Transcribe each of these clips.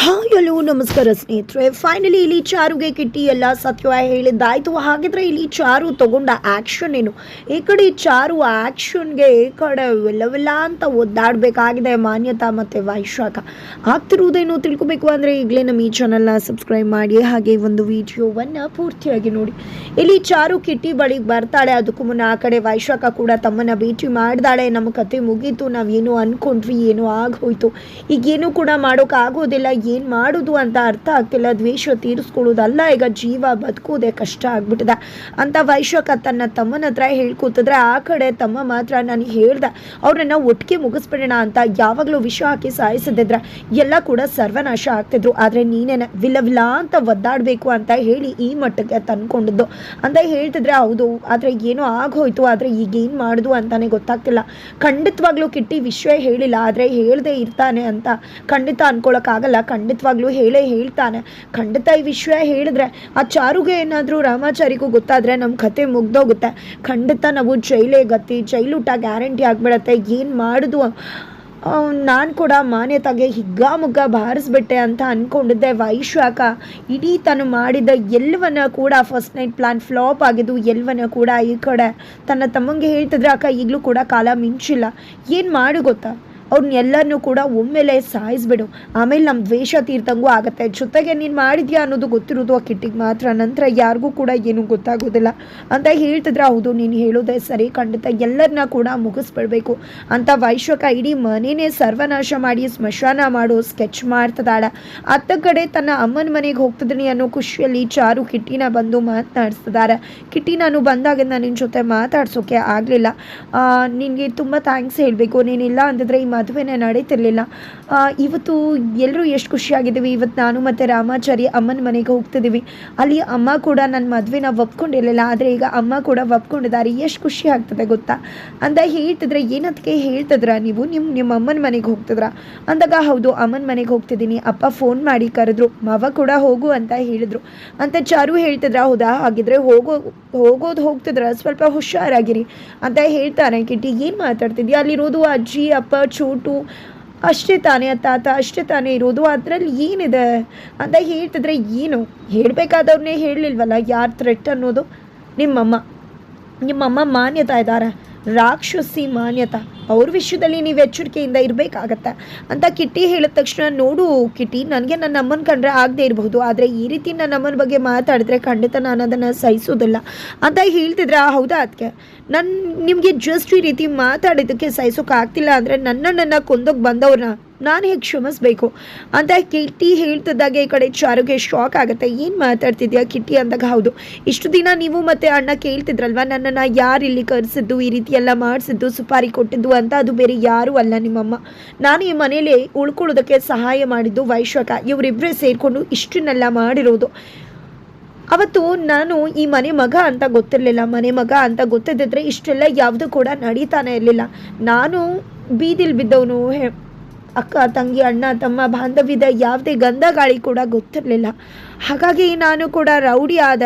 Hi hello ನಮಸ್ಕಾರ ಸ್ನೇಹಿತರೆ. Finally ಇಲ್ಲಿ ಚಾರುಗೆ ಕಿಟ್ಟಿ ಎಲ್ಲ ಸತ್ಯ ಹೇಳಿದ್ದಾಯ್ತು. ಹಾಗಿದ್ರೆ ಇಲ್ಲಿ ಚಾರು ತಗೊಂಡ ಆ್ಯಕ್ಷನ್ ಏನು? ಈ ಕಡೆ ಚಾರು ಆ್ಯಕ್ಷನ್ಗೆ ಈ ಕಡೆ ಎಲ್ಲವೆಲ್ಲ ಅಂತ ಒದ್ದಾಡಬೇಕಾಗಿದೆ ಮಾನ್ಯತಾ ಮತ್ತು ವೈಶಾಖ. ಆಗ್ತಿರುವುದೇನು ತಿಳ್ಕೊಬೇಕು ಅಂದರೆ ಈಗಲೇ ನಮ್ಮ ಈ ಚಾನಲ್ನ ಸಬ್ಸ್ಕ್ರೈಬ್ ಮಾಡಿ, ಹಾಗೆ ಒಂದು ವಿಡಿಯೋವನ್ನು ಪೂರ್ತಿಯಾಗಿ ನೋಡಿ. ಇಲ್ಲಿ ಚಾರು ಕಿಟ್ಟಿ ಬಳಿಗೆ ಬರ್ತಾಳೆ. ಅದಕ್ಕೂ ಮುನ್ನ ಆ ಕಡೆ ವೈಶಾಖ ಕೂಡ ತಮ್ಮನ್ನು ಭೇಟಿ ಮಾಡಿದಾಳೆ. ನಮ್ಮ ಕತೆ ಮುಗೀತು. ನಾವೇನು ಅನ್ಕೊಂಡ್ವಿ, ಏನೋ ಆಗೋಯ್ತು ಈಗೇನು ಕೂಡ ಮಾಡೋಕ್ಕಾಗೋದಿಲ್ಲ ಏನು ಮಾಡೋದು ಅಂತ ಅರ್ಥ ಆಗ್ತಿಲ್ಲ. ದ್ವೇಷ ತೀರಿಸ್ಕೊಳ್ಳೋದಲ್ಲ. ಈಗ ಜೀವ ಬದುಕೋದೆ ಕಷ್ಟ ಆಗ್ಬಿಟ್ಟಿದೆ. ಅಂತ ವೈಶಾಖ ತನ್ನ ತಮ್ಮನ ಹತ್ರ ಹೇಳ್ಕೊತಿದ್ರೆ, ಆ ಕಡೆ ತಮ್ಮ ಮಾತ್ರ ನಾನು ಹೇಳ್ದ, ಅವ್ರನ್ನ ಒಟ್ಟಿಗೆ ಮುಗಿಸ್ಬಿಡೋಣ ಅಂತ ಯಾವಾಗಲೂ ವಿಷ ಹಾಕಿ ಸಾಯಿಸದಿದ್ರೆ ಎಲ್ಲ ಕೂಡ ಸರ್ವನಾಶ ಆಗ್ತಿದ್ರು. ಆದರೆ ನೀನೇನ ವಿಲ ಅಂತ ಒದ್ದಾಡಬೇಕು ಅಂತ ಹೇಳಿ ಈ ಮಟ್ಟಕ್ಕೆ ತಂದ್ಕೊಂಡಿದ್ದು. ಅಂತ ಹೇಳ್ತಿದ್ರೆ, ಹೌದು, ಆದರೆ ಏನೋ ಆಗೋಯ್ತು, ಆದರೆ ಈಗ ಏನು ಮಾಡೋದು ಅಂತಾನೆ ಗೊತ್ತಾಗ್ತಿಲ್ಲ. ಖಂಡಿತವಾಗ್ಲೂ ಕಿಟ್ಟಿ ವಿಷಯ ಹೇಳಿಲ್ಲ, ಆದರೆ ಹೇಳದೆ ಇರ್ತಾನೆ ಅಂತ ಖಂಡಿತ ಅನ್ಕೊಳಕ್ಕಾಗಲ್ಲ. ಖಂಡಿತವಾಗ್ಲೂ ಹೇಳೇ ಹೇಳ್ತಾನೆ. ಖಂಡಿತ ಈ ವಿಷಯ ಹೇಳಿದ್ರೆ ಆ ಚಾರುಗೆ ಏನಾದರೂ ರಾಮಾಚಾರಿಗೂ ಗೊತ್ತಾದರೆ ನಮ್ಮ ಕತೆ ಮುಗ್ದೋಗುತ್ತೆ. ಖಂಡಿತ ನಾವು ಜೈಲೇ ಗತಿ, ಜೈಲೂಟ ಗ್ಯಾರಂಟಿ ಆಗಿಬಿಡತ್ತೆ. ಏನು ಮಾಡಿದ್ವು ನಾನು ಕೂಡ ಮಾನ್ಯತೆಗೆ ಹಿಗ್ಗಾಮುಗ್ಗ ಬಾರಿಸ್ಬಿಟ್ಟೆ ಅಂತ ಅಂದ್ಕೊಂಡಿದ್ದೆ ವೈಶಾಖ, ಇಡೀ ತಾನು ಮಾಡಿದ ಎಲ್ಲವನ್ನ ಕೂಡ ಫಸ್ಟ್ ನೈಟ್ ಪ್ಲಾನ್ ಫ್ಲಾಪ್ ಆಗಿದ್ದು ಎಲ್ಲವನ್ನ ಕೂಡ ಈ ಕಡೆ ತನ್ನ ತಮ್ಮಂಗೆ ಹೇಳ್ತಿದ್ರೆ, ಅಕ್ಕ, ಈಗಲೂ ಕೂಡ ಕಾಲ ಮಿಂಚಿಲ್ಲ. ಏನು ಮಾಡು ಗೊತ್ತಾ? ಅವ್ರನ್ನೆಲ್ಲರನ್ನೂ ಕೂಡ ಒಮ್ಮೆಲೆ ಸಾಯಿಸ್ಬಿಡು. ಆಮೇಲೆ ನಮ್ಮ ದ್ವೇಷ ತೀರ್ಥಂಗೂ ಆಗುತ್ತೆ. ಜೊತೆಗೆ ನೀನು ಮಾಡಿದ್ಯಾ ಅನ್ನೋದು ಗೊತ್ತಿರೋದು ಆ ಕಿಟ್ಟಿಗೆ ಮಾತ್ರ. ನಂತರ ಯಾರಿಗೂ ಕೂಡ ಏನು ಗೊತ್ತಾಗೋದಿಲ್ಲ. ಅಂತ ಹೇಳ್ತಿದ್ರೆ ಹೌದು, ನೀನು ಹೇಳೋದೇ ಸರಿ ಖಂಡಿತ. ಎಲ್ಲರನ್ನ ಕೂಡ ಮುಗಿಸ್ಬಿಡ್ಬೇಕು. ಅಂತ ವೈಶ್ವಕ ಇಡೀ ಮನೇನೇ ಸರ್ವನಾಶ ಮಾಡಿ, ಸ್ಮಶಾನ ಮಾಡೋ ಸ್ಕೆಚ್ ಮಾಡ್ತಿದ್ದಾಳೆ. ಅತ್ತ ಕಡೆ ತನ್ನ ಅಮ್ಮನ ಮನೆಗೆ ಹೋಗ್ತಿದ್ದೀನಿ ಅನ್ನೋ ಖುಷಿಯಲ್ಲಿ ಚಾರು ಕಿಟ್ಟಿನ ಬಂದು ಮಾತನಾಡಿಸ್ತಿದ್ದಾರೆ ಕಿಟ್ಟಿ ನಾನು ಬಂದಾಗಿಂದ ನಿನ್ನ ಜೊತೆ ಮಾತಾಡ್ಸೋಕೆ ಆಗಲಿಲ್ಲ. ನಿನಗೆ ತುಂಬ ಥ್ಯಾಂಕ್ಸ್ ಹೇಳಬೇಕು. ನೀನಿಲ್ಲ ಅಂದಿದ್ರೆ ಈ ಮದುವೆನೇ ನಡೀತಿರ್ಲಿಲ್ಲ. ಇವತ್ತು ಎಲ್ಲರೂ ಎಷ್ಟು ಖುಷಿಯಾಗಿದ್ದೀವಿ. ಇವತ್ತು ನಾನು ಮತ್ತು ರಾಮಾಚಾರಿ ಅಮ್ಮನ ಮನೆಗೆ ಹೋಗ್ತಿದ್ದೀವಿ. ಅಲ್ಲಿ ಅಮ್ಮ ಕೂಡ ನನ್ನ ಮದುವೆನ ಒಪ್ಕೊಂಡಿರಲಿಲ್ಲ. ಆದರೆ ಈಗ ಅಮ್ಮ ಕೂಡ ಒಪ್ಕೊಂಡಿದ್ದಾರೆ. ಎಷ್ಟು ಖುಷಿ ಆಗ್ತದೆ ಗೊತ್ತಾ? ಅಂತ ಹೇಳ್ತಿದ್ರೆ ಏನದಕ್ಕೆ ಹೇಳ್ತಿದ್ರ ನೀವು? ನಿಮ್ಮ ನಿಮ್ಮ ಅಮ್ಮನ ಮನೆಗೆ ಹೋಗ್ತಿದ್ರ? ಅಂದಾಗ, ಹೌದು, ಅಮ್ಮನ ಮನೆಗೆ ಹೋಗ್ತಿದ್ದೀನಿ. ಅಪ್ಪ ಫೋನ್ ಮಾಡಿ ಕರೆದ್ರು. ಮಾವ ಕೂಡ ಹೋಗು ಅಂತ ಹೇಳಿದ್ರು. ಅಂತ ಚಾರು ಹೇಳ್ತಿದ್ರ? ಹೌದಾ? ಹಾಗಿದ್ರೆ ಹೋಗೋ, ಹೋಗೋದು ಹೋಗ್ತಿದ್ರ. ಸ್ವಲ್ಪ ಹುಷಾರಾಗಿರಿ ಅಂತ ಹೇಳ್ತಾರೆ. ಕಿಟ್ಟಿ, ಏನು ಮಾತಾಡ್ತಿದ್ಯಾ? ಅಲ್ಲಿರೋದು ಅಜ್ಜಿ, ಅಪ್ಪ ಚೋಟು ಅಷ್ಟೇ ತಾನೇ ತಾತ, ಅಷ್ಟೇ ತಾನೇ ಇರೋದು, ಅದರಲ್ಲಿ ಏನಿದೆ ಅಂತ ಹೇಳ್ತಿದ್ರೆ ಏನು? ಹೇಳಬೇಕಾದವ್ರನ್ನೇ ಹೇಳಲಿಲ್ವಲ್ಲ, ಯಾರು ಥ್ರೆಟ್ ಅನ್ನೋದು? ನಿಮ್ಮಮ್ಮ. ನಿಮ್ಮಮ್ಮ ಮಾನ್ಯತಾ ಇದ್ದಾರೆ. ರಾಕ್ಷಸಿ ಮಾನ್ಯತ, ಅವ್ರ ವಿಷಯದಲ್ಲಿ ನೀವು ಎಚ್ಚರಿಕೆಯಿಂದ ಇರಬೇಕಾಗತ್ತೆ. ಅಂತ ಕಿಟ್ಟಿ ಹೇಳಿದ ತಕ್ಷಣ, ನೋಡು ಕಿಟ್ಟಿ, ನನಗೆ ನನ್ನ ಅಮ್ಮನ ಕಂಡ್ರೆ ಆಗದೆ ಇರಬಹುದು, ಆದರೆ ಈ ರೀತಿ ನನ್ನ ಅಮ್ಮನ ಬಗ್ಗೆ ಮಾತಾಡಿದ್ರೆ ಖಂಡಿತ ನಾನು ಅದನ್ನು ಸಹಿಸೋದಿಲ್ಲ. ಅಂತ ಹೇಳ್ತಿದ್ರೆ, ಹೌದಾ ಅದಕ್ಕೆ ನನ್ನ ನಿಮಗೆ ಜಸ್ಟ್ ಈ ರೀತಿ ಮಾತಾಡಿದ್ದಕ್ಕೆ ಸಹಿಸೋಕ್ಕಾಗ್ತಿಲ್ಲ ಅಂದರೆ ನನ್ನ ನನ್ನ ಕೊಂದೋಗಿ ಬಂದವ್ರನ್ನ ನಾನು ಹೇಗೆ ಕ್ಷಮಿಸ್ಬೇಕು ಅಂತ ಕಿಟ್ಟಿ ಹೇಳ್ತಿದ್ದಾಗ ಈ ಕಡೆ ಚಾರುಗೆ ಶಾಕ್ ಆಗುತ್ತೆ. ಏನು ಮಾತಾಡ್ತಿದ್ಯಾ ಕಿಟ್ಟಿ ಅಂದಾಗ ಹೌದು. ಇಷ್ಟು ದಿನ ನೀವು ಮತ್ತೆ ಅಣ್ಣ ಕೇಳ್ತಿದ್ರಲ್ವ? ನನ್ನನ್ನು ಯಾರು ಇಲ್ಲಿ ಕರೆಸಿದ್ದು, ಈ ರೀತಿ ಎಲ್ಲ ಮಾಡಿಸಿದ್ದು, ಸುಪಾರಿ ಕೊಟ್ಟಿದ್ದು ಅಂತ ಅದು ಬೇರೆ ಯಾರೂ ಅಲ್ಲ ನಿಮ್ಮಮ್ಮ. ನಾನು ಈ ಮನೇಲಿ ಉಳ್ಕೊಳ್ಳೋದಕ್ಕೆ ಸಹಾಯ ಮಾಡಿದ್ದು ವೈಶ್ವಕ ಇವರಿಬ್ಬರೇ ಸೇರಿಕೊಂಡು ಇಷ್ಟನ್ನೆಲ್ಲ ಮಾಡಿರೋದು. ಅವತ್ತು ನಾನು ಈ ಮನೆ ಮಗ ಅಂತ ಗೊತ್ತಿರಲಿಲ್ಲ. ಮನೆ ಮಗ ಅಂತ ಗೊತ್ತಿದ್ದರೆ ಇಷ್ಟೆಲ್ಲ ಯಾವುದು ಕೂಡ ನಡೀತಾನೆ ಇರಲಿಲ್ಲ. ನಾನು ಬೀದಿಲಿ ಬಿದ್ದವನು ಅಕ್ಕ, ತಂಗಿ, ಅಣ್ಣ, ತಮ್ಮ ಬಾಂಧವ್ಯದ ಯಾವುದೇ ಗಂಧ ಗಾಳಿ ಕೂಡ ಗೊತ್ತಿರಲಿಲ್ಲ. ಹಾಗಾಗಿ ನಾನು ಕೂಡ ರೌಡಿ ಆದ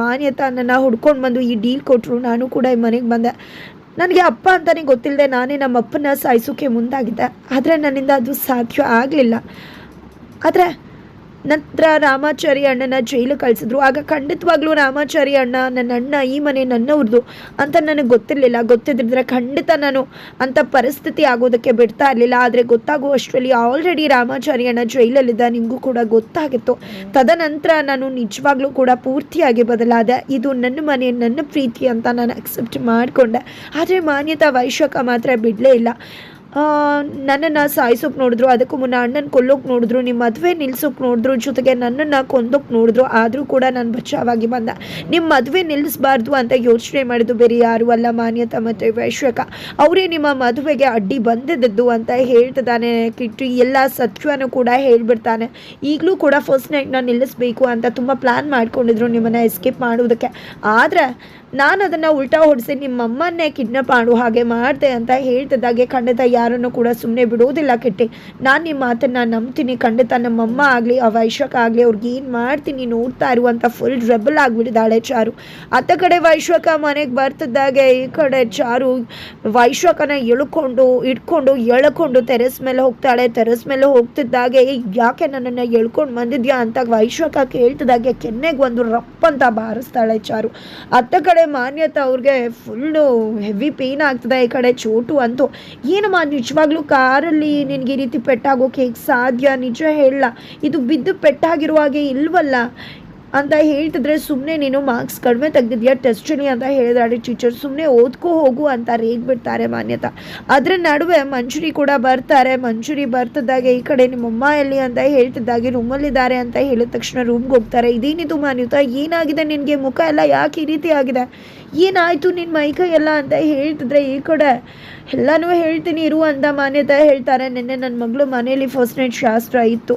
ಮಾನ್ಯತ ನನ್ನ ಹುಡ್ಕೊಂಡು ಬಂದು ಈ ಡೀಲ್ ಕೊಟ್ಟರು ನಾನು ಕೂಡ ಈ ಮನೆಗೆ ಬಂದೆ. ನನಗೆ ಅಪ್ಪ ಅಂತಾನೆ ಗೊತ್ತಿಲ್ಲದೆ ನಾನೇ ನಮ್ಮ ಅಪ್ಪನ ಸಾಯಿಸೋಕೆ ಮುಂದಾಗಿದ್ದೆ. ಆದರೆ ನನ್ನಿಂದ ಅದು ಸಾಧ್ಯ ಆಗಲಿಲ್ಲ. ಆದರೆ ನಂತರ ರಾಮಾಚಾರಿ ಅಣ್ಣನ ಜೈಲು ಕಳಿಸಿದ್ರು. ಆಗ ಖಂಡಿತವಾಗ್ಲೂ ರಾಮಾಚಾರಿ ಅಣ್ಣ, ನನ್ನ ಅಣ್ಣ ಈ ಮನೆ ನನ್ನವ್ರದ್ದು ಅಂತ ನನಗೆ ಗೊತ್ತಿರಲಿಲ್ಲ. ಗೊತ್ತಿದ್ರೆ ಖಂಡಿತ ನಾನು ಅಂಥ ಪರಿಸ್ಥಿತಿ ಆಗೋದಕ್ಕೆ ಬಿಡ್ತಾ ಇರಲಿಲ್ಲ. ಆದರೆ ಗೊತ್ತಾಗುವಷ್ಟರಲ್ಲಿ ಆಲ್ರೆಡಿ ರಾಮಾಚಾರಿ ಅಣ್ಣ ಜೈಲಲ್ಲಿದ್ದ ನಿಮಗೂ ಕೂಡ ಗೊತ್ತಾಗಿತ್ತು. ತದನಂತರ ನಾನು ನಿಜವಾಗ್ಲೂ ಕೂಡ ಪೂರ್ತಿಯಾಗಿ ಬದಲಾದೆ, ಇದು ನನ್ನ ಮನೆ, ನನ್ನ ಪ್ರೀತಿ ಅಂತ ನಾನು ಅಕ್ಸೆಪ್ಟ್ ಮಾಡಿಕೊಂಡೆ. ಆದರೆ ಮಾನ್ಯತಾ ವೈಶಾಖ ಮಾತ್ರ ಬಿಡಲೇ ಇಲ್ಲ. ನನ್ನನ್ನು ಸಾಯಿಸೋಕೆ ನೋಡಿದ್ರು, ಅದಕ್ಕೂ ಮುನ್ನ ಅಣ್ಣನ ಕೊಲ್ಲೋಕೆ ನೋಡಿದ್ರು ನಿಮ್ಮ ಮದುವೆ ನಿಲ್ಸೋಕೆ ನೋಡಿದ್ರು, ಜೊತೆಗೆ ನನ್ನನ್ನು ಕೊಂದೋಕೆ ನೋಡಿದ್ರು, ಆದರೂ ಕೂಡ ನಾನು ಬಚಾವಾಗಿ ಬಂದ. ನಿಮ್ಮ ಮದುವೆ ನಿಲ್ಲಿಸಬಾರ್ದು ಅಂತ ಯೋಚನೆ ಮಾಡಿದ್ದು ಬೇರೆ ಯಾರು ಅಲ್ಲ, ಮಾನ್ಯತಾ ಮತ್ತು ವೈಶ್ವಕ. ಅವರೇ ನಿಮ್ಮ ಮದುವೆಗೆ ಅಡ್ಡಿ ಬಂದಿದ್ದದ್ದು ಅಂತ ಹೇಳ್ತಿದ್ದಾನೆ ಕಿಟ್ಟಿ. ಎಲ್ಲ ಸತ್ಯನೂ ಕೂಡ ಹೇಳ್ಬಿಡ್ತಾನೆ. ಈಗಲೂ ಕೂಡ ಫಸ್ಟ್ ನೈಟ್ನ ನಿಲ್ಲಿಸಬೇಕು ಅಂತ ತುಂಬ ಪ್ಲ್ಯಾನ್ ಮಾಡ್ಕೊಂಡಿದ್ರು ನಿಮ್ಮನ್ನು ಎಸ್ಕೇಪ್ ಮಾಡೋದಕ್ಕೆ ಆದರೆ ನಾನು ಅದನ್ನು ಉಲ್ಟಾ ಹೊಡಿಸಿ ನಿಮ್ಮಮ್ಮನ್ನೇ ಕಿಡ್ನಪ್ ಮಾಡು ಹಾಗೆ ಮಾಡಿದೆ ಅಂತ ಹೇಳ್ತಿದ್ದಾಗೆ ಖಂಡಿತ ಯಾರನ್ನು ಕೂಡ ಸುಮ್ಮನೆ ಬಿಡೋದಿಲ್ಲ ಕಿಟ್ಟಿ. ನಾನು ನಿಮ್ಮ ಮಾತನ್ನು ನಂಬ್ತೀನಿ. ಖಂಡಿತ ನಮ್ಮಮ್ಮ ಆಗಲಿ, ಆ ವೈಶಾಖ ಆಗಲಿ ಅವ್ರಿಗೆ ಏನು ಮಾಡ್ತೀನಿ ನೋಡ್ತಾ ಇರುವಂಥ ಫುಲ್ ರೆಬಲ್ ಆಗಿಬಿಟ್ಟಿದ್ದಾಳೆ ಚಾರು. ಅತ್ತ ಕಡೆ ವೈಶ್ವಕ ಮನೆಗೆ ಬರ್ತಿದ್ದಾಗೆ, ಈ ಕಡೆ ಚಾರು ವೈಶ್ವಕನ ಎಳ್ಕೊಂಡು, ಇಟ್ಕೊಂಡು, ಎಳ್ಕೊಂಡು ತೆರೆಸ್ ಮೇಲೆ ಹೋಗ್ತಾಳೆ. ತೆರೆಸ್ ಮೇಲೆ ಹೋಗ್ತಿದ್ದಾಗೆ ಯಾಕೆ ನನ್ನನ್ನು ಎಳ್ಕೊಂಡು ಬಂದಿದ್ಯಾ? ಅಂತ ವೈಶ್ವಕ ಕೇಳ್ತಿದ್ದಾಗೆ ಕೆನ್ನೆಗೆ ಒಂದು ರಪ್ ಅಂತ ಬಾರಿಸ್ತಾಳೆ ಚಾರು. ಅತ್ತ ಕಡೆ ಮಾನ್ಯತೆ ಅವ್ರಿಗೆ ಫುಲ್ಲು ಹೆವಿ ಪೇನ್ ಆಗ್ತದೆ ಈ ಕಡೆ ಚೋಟು ಅಂತೂ. ಏನಮ್ಮ ನಿಜವಾಗ್ಲೂ ಕಾರಲ್ಲಿ ನಿನಗೆ ಈ ರೀತಿ ಪೆಟ್ಟಾಗೋಕೆ ಸಾಧ್ಯ? ನಿಜ ಹೇಳ. ಇದು ಬಿದ್ದು ಪೆಟ್ಟಾಗಿರುವಾಗೆ ಇಲ್ವಲ್ಲ? ಅಂತ ಹೇಳ್ತಿದ್ರೆ ಸುಮ್ಮನೆ ನೀನು ಮಾರ್ಕ್ಸ್ ಕಡಿಮೆ ತೆಗ್ದಿದ್ಯಾ ಟೆಸ್ಟಲ್ಲಿ ಅಂತ ಹೇಳಿದಾಳೆ ಟೀಚರ್ ಸುಮ್ಮನೆ ಓದ್ಕೋ ಹೋಗು ಅಂತ ರೇಗ್ ಬಿಡ್ತಾರೆ ಮಾನ್ಯತಾ. ಅದ್ರ ನಡುವೆ ಮಂಜುರಿ ಕೂಡ ಬರ್ತಾರೆ. ಮಂಜುರಿ ಬರ್ತಿದ್ದಾಗೆ ಈ ಕಡೆ ನಿಮ್ಮಮ್ಮ ಎಲ್ಲಿ ಅಂತ ಹೇಳ್ತಿದ್ದಾಗೆ ರೂಮಲ್ಲಿದ್ದಾರೆ ಅಂತ ಹೇಳಿದ ತಕ್ಷಣ ರೂಮ್ಗೆ ಹೋಗ್ತಾರೆ. ಇದೇನಿದು ಮಾನ್ಯತಾ? ಏನಾಗಿದೆ ನಿನಗೆ? ಮುಖ ಎಲ್ಲ ಯಾಕೆ ಈ ರೀತಿ ಆಗಿದೆ? ಏನಾಯಿತು ನಿನ್ನ ಮೈಕೈ ಎಲ್ಲ ಅಂತ ಹೇಳ್ತಿದ್ರೆ ಈ ಕಡೆ? ಎಲ್ಲನೂ ಹೇಳ್ತೀನಿ, ಇರು ಅಂತ ಮಾನ್ಯತೆ ಹೇಳ್ತಾರೆ. ನಿನ್ನೆ ನನ್ನ ಮಗಳು ಮನೆಯಲ್ಲಿ ಫಸ್ಟ್ ನೈಟ್ ಶಾಸ್ತ್ರ ಇತ್ತು.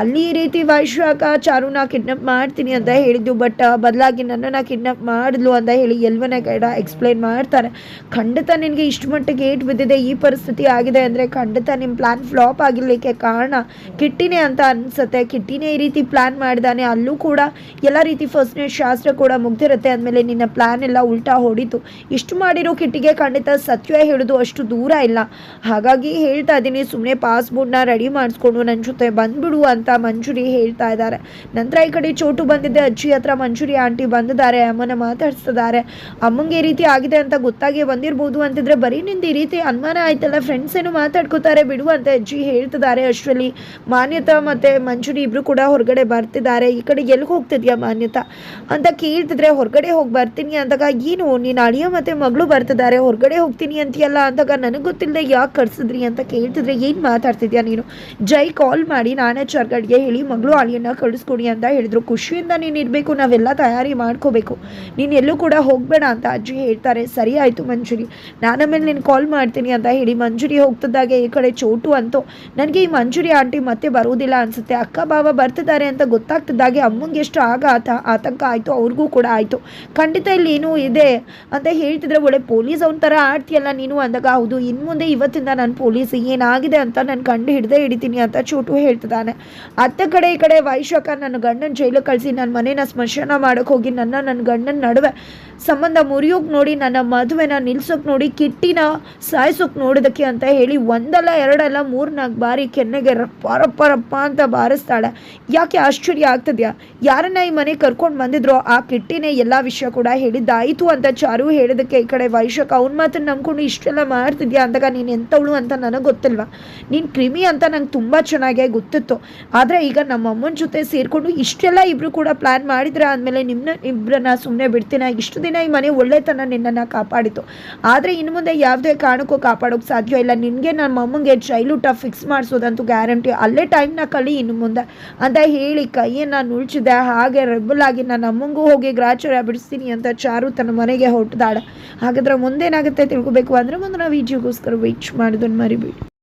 ಅಲ್ಲಿ ಈ ರೀತಿ ವೈಶ್ವಾಕ ಚಾರುನ ಕಿಡ್ನಪ್ ಮಾಡ್ತೀನಿ ಅಂತ ಹೇಳಿದ್ದು ಬಟ್ ಬದಲಾಗಿ ನನ್ನನ್ನು ಕಿಡ್ನಪ್ ಮಾಡಿದ್ಲು ಅಂತ ಹೇಳಿ ಎಲ್ವನ ಗೈಡ ಎಕ್ಸ್ಪ್ಲೈನ್ ಮಾಡ್ತಾರೆ. ಖಂಡಿತ ನಿನಗೆ ಇಷ್ಟು ಮಟ್ಟಿಗೆ ಏಟ್ ಬಿದ್ದಿದೆ, ಈ ಪರಿಸ್ಥಿತಿ ಆಗಿದೆ ಅಂದರೆ ಖಂಡಿತ ನಿಮ್ಮ ಪ್ಲ್ಯಾನ್ ಫ್ಲಾಪ್ ಆಗಿರಲಿಕ್ಕೆ ಕಾರಣ ಕಿಟ್ಟಿನೇ ಅಂತ ಅನಿಸುತ್ತೆ. ಕಿಟ್ಟಿನೇ ಈ ರೀತಿ ಪ್ಲ್ಯಾನ್ ಮಾಡಿದಾನೆ, ಅಲ್ಲೂ ಕೂಡ ಎಲ್ಲ ರೀತಿ ಫಸ್ಟ್ ನೈಟ್ ಶಾಸ್ತ್ರ ಕೂಡ ಮುಗ್ದಿರುತ್ತೆ. ಅಂದಮೇಲೆ ನಿನ್ನ ಪ್ಲ್ಯಾನ್ ಎಲ್ಲ ಉಲ್ಟಾ ಹೊಡಿತು. ಇಷ್ಟು ಮಾಡಿರೋ ಕಿಟ್ಟಿಗೆ ಖಂಡಿತ ಸತ್ಯ ಹೇಳೋದು ಅಷ್ಟು ದೂರ ಇಲ್ಲ. ಹಾಗಾಗಿ ಹೇಳ್ತಾ ಇದ್ದೀನಿ ಸುಮ್ಮನೆ ಪಾಸ್ಪೋರ್ಟ್ನ ರೆಡಿ ಮಾಡಿಸ್ಕೊಂಡು ನನ್ನ ಜೊತೆ ಬಂದ್ಬಿಡು ಅಂತ ಮಂಜುರಿ ಹೇಳ್ತಾ ಇದ್ದಾರೆ. ನಂತರ ಈ ಕಡೆ ಚೋಟು ಬಂದಿದ್ದೆ ಅಜ್ಜಿ ಹತ್ರ ಮಂಜುರಿ ಆಂಟಿ ಬಂದಿದ್ದಾರೆ, ಅಮ್ಮನ ಮಾತಾಡಿಸ್ತಿದ್ದಾರೆ. ಅಮ್ಮಂಗೆ ಈ ರೀತಿ ಆಗಿದೆ ಅಂತ ಗೊತ್ತಾಗಿ ಬಂದಿರ್ಬೋದು ಅಂತಿದ್ರೆ ಬರೀ ನಿಂದು ಈ ರೀತಿ ಅನುಮಾನ ಆಯ್ತಲ್ಲ ಫ್ರೆಂಡ್ಸ್ ಏನು ಮಾತಾಡ್ಕೋತಾರೆ ಬಿಡು ಅಂತ ಅಜ್ಜಿ ಹೇಳ್ತಿದ್ದಾರೆ ಅಷ್ಟರಲ್ಲಿ. ಮಾನ್ಯತಾ ಮತ್ತೆ ಮಂಜುರಿ ಇಬ್ರು ಕೂಡ ಹೊರಗಡೆ ಬರ್ತಿದ್ದಾರೆ. ಈ ಕಡೆ ಎಲ್ಲಿಗೆ ಹೋಗ್ತಿದ್ಯಾ ಮಾನ್ಯತಾ? ಅಂತ ಕೇಳ್ತಿದ್ರೆ, ಹೊರಗಡೆ ಹೋಗಿ ಬರ್ತೀನಿ ಅಂದಾಗ ಏನು ನೀನು ಅಳಿಯ ಮತ್ತು ಮಗಳು ಬರ್ತಿದ್ದಾರೆ ಹೊರಗಡೆ ಹೋಗ್ತೀನಿ ಅಂತೀಯಲ್ಲ ಅಂದಾಗ ನನಗೆ ಗೊತ್ತಿಲ್ಲದೆ ಯಾಕೆ ಕರ್ಸಿದ್ರಿ ಅಂತ ಕೇಳ್ತಿದ್ರೆ ಏನು ಮಾತಾಡ್ತಿದ್ಯಾ ನೀನು? ಜೈ ಕಾಲ್ ಮಾಡಿ ನಾನೇ ಚರ್ಗಡ್ಗೆ ಹೇಳಿ ಮಗಳು ಅಳಿಯನ್ನ ಕಳಿಸ್ಕೊಡಿ ಅಂತ ಹೇಳಿದ್ರು. ಖುಷಿಯಿಂದ ನೀನು ಇರಬೇಕು, ನಾವೆಲ್ಲ ತಯಾರಿ ಮಾಡ್ಕೋಬೇಕು. ನೀನು ಎಲ್ಲೂ ಕೂಡ ಹೋಗಬೇಡ ಅಂತ ಅಜ್ಜಿ ಹೇಳ್ತಾರೆ. ಸರಿ ಆಯಿತು ಮಂಜುರಿ. ನಾನು ಆಮೇಲೆ ನೀನು ಕಾಲ್ ಮಾಡ್ತೀನಿ ಅಂತ ಹೇಳಿ ಮಂಜುರಿ ಹೋಗ್ತಿದ್ದಾಗ ಈ ಕಡೆ ಚೋಟು ಅಂತೂ. ನನಗೆ ಈ ಮಂಜುರಿ ಆಂಟಿ ಮತ್ತೆ ಬರೋದಿಲ್ಲ ಅನಿಸುತ್ತೆ. ಅಕ್ಕ, ಬಾವ ಬರ್ತಿದ್ದಾರೆ ಅಂತ ಗೊತ್ತಾಗ್ತಿದ್ದಾಗೆ ಅಮ್ಮಂಗೆ ಎಷ್ಟು ಆಘಾತ, ಆತಂಕ ಆಯಿತು, ಅವ್ರಿಗೂ ಕೂಡ ಆಯಿತು. ಖಂಡಿತ ಇಲ್ಲಿ ಏನೂ ಇದೆ ಅಂತ ಹೇಳ್ತಿದ್ರೆ, ಒಳ್ಳೆ ಪೊಲೀಸ್ ಅವನ ಥರ ಆಡ್ತೀಯಲ್ಲ ನೀನು? ಅಂದಾಗ, ಹೌದು ಇನ್ನು ಮುಂದೆ ಇವತ್ತಿಂದ ನಾನು ಪೊಲೀಸ್ ಏನಾಗಿದೆ ಅಂತ ನಾನು ಕಂಡು ಹಿಡ್ದೇ ಹಿಡಿತೀನಿ, ಅಂತ ಚೋಟು ಹೇಳ್ತಿದ್ದಾನೆ. ಅತ್ತ ಕಡೆ ಈ ಕಡೆ ವೈಶಾಖ ನನ್ನ ಗಂಡನ ಜೈಲು ಕಳಿಸಿ ನನ್ನ ಮನೇನ ಸ್ಮಶಾನ ಮಾಡೋಕ್ಕೆ ಹೋಗಿ, ನನ್ನ ನನ್ನ ಗಂಡನ ನಡುವೆ ಸಂಬಂಧ ಮುರಿಯೋಕೆ ನೋಡಿ, ನನ್ನ ಮದುವೆನ ನಿಲ್ಸೋಕೆ ನೋಡಿ, ಕಿಟ್ಟಿನ ಸಾಯಿಸೋಕೆ ನೋಡೋದಕ್ಕೆ ಅಂತ ಹೇಳಿ ಒಂದಲ್ಲ ಎರಡಲ್ಲ ಮೂರು ನಾಲ್ಕು ಬಾರಿ ಕೆನ್ನೆಗೆ ರಪ್ಪ ರಪ್ಪ ರಪ್ಪ ಅಂತ ಬಾರಿಸ್ತಾಳೆ. ಯಾಕೆ ಆಶ್ಚರ್ಯ ಆಗ್ತದ್ಯಾ? ಯಾರನ್ನ ಈ ಮನೆ ಕರ್ಕೊಂಡು ಬಂದಿದ್ರೋ ಆ ಕಿಟ್ಟಿನೇ ಎಲ್ಲ ವಿಷಯ ಕೂಡ ಹೇಳಿದ್ದಾಯಿತು ಅಂತ ಚಾರು ಹೇಳಿದಕ್ಕೆ ಈ ಕಡೆ ವೈಶಕ್ ಅವ್ನ ಮಾತ್ರ ನಂಬ್ಕೊಂಡು ಇಷ್ಟೆಲ್ಲ ಮಾಡ್ತಿದ್ಯಾ ಅಂದಾಗ ನೀನು ಎಂಥವಳು ಅಂತ ನನಗೆ ಗೊತ್ತಿಲ್ವಾ? ನೀನು ಕ್ರಿಮಿ ಅಂತ ನಂಗೆ ತುಂಬ ಚೆನ್ನಾಗೇ ಗೊತ್ತಿತ್ತು. ಆದರೆ ಈಗ ನಮ್ಮ ಅಮ್ಮನ ಜೊತೆ ಸೇರಿಕೊಂಡು ಇಷ್ಟೆಲ್ಲ ಇಬ್ಬರು ಕೂಡ ಪ್ಲ್ಯಾನ್ ಮಾಡಿದ್ರೆ ಆದಮೇಲೆ ನಿಮ್ಮನ್ನ ಇಬ್ಬರನ್ನ ಸುಮ್ಮನೆ ಬಿಡ್ತೀನಿ? ಇಷ್ಟು ದಿನ ಈ ಮನೆ ಒಳ್ಳೆತನ ನಿನ್ನನ್ನು ಕಾಪಾಡಿತು. ಆದರೆ ಇನ್ನು ಮುಂದೆ ಯಾವುದೇ ಕಾರಣಕ್ಕೂ ಕಾಪಾಡೋಕ್ಕೆ ಸಾಧ್ಯ ಇಲ್ಲ. ನಿನಗೆ ನಮ್ಮ ಅಮ್ಮಂಗೆ ಚೈಲ್ಡ್ ಫಿಕ್ಸ್ ಮಾಡಿಸೋದಂತೂ ಗ್ಯಾರಂಟಿ ಅಲ್ಲೇ ಟೈಮ್ನ ಕಳಿ ಇನ್ನು ಮುಂದೆ. ಅಂತ ಹೇಳಿ ಕೈಯನ್ನು ನುಳ್ಚಿದೆ. ಹಾಗೆ ರೆಬಲ್ ಆಗಿ ನನ್ನ ಅಮ್ಮಂಗೂ ಹೋಗಿ ಗ್ರಾಚಾರ ಬಿಡಿಸ್ತೀನಿ ಅಂತ ಚಾರು ತನ್ನ ಮನೆಗೆ ಹೊಟ್ಟದಾಡ ಹಾಗಾದ್ರೆ ಮುಂದೇನಾಗುತ್ತೆ ತಿಳ್ಕೊಬೇಕು ಅಂದರೆ ಮುಂದೆ ನಾವು ವಿಡಿಯೋಗೋಸ್ಕರ ವೆಯ್ಟ್ ಮಾಡೋದನ್ನು ಮರಿಬೇಡಿ.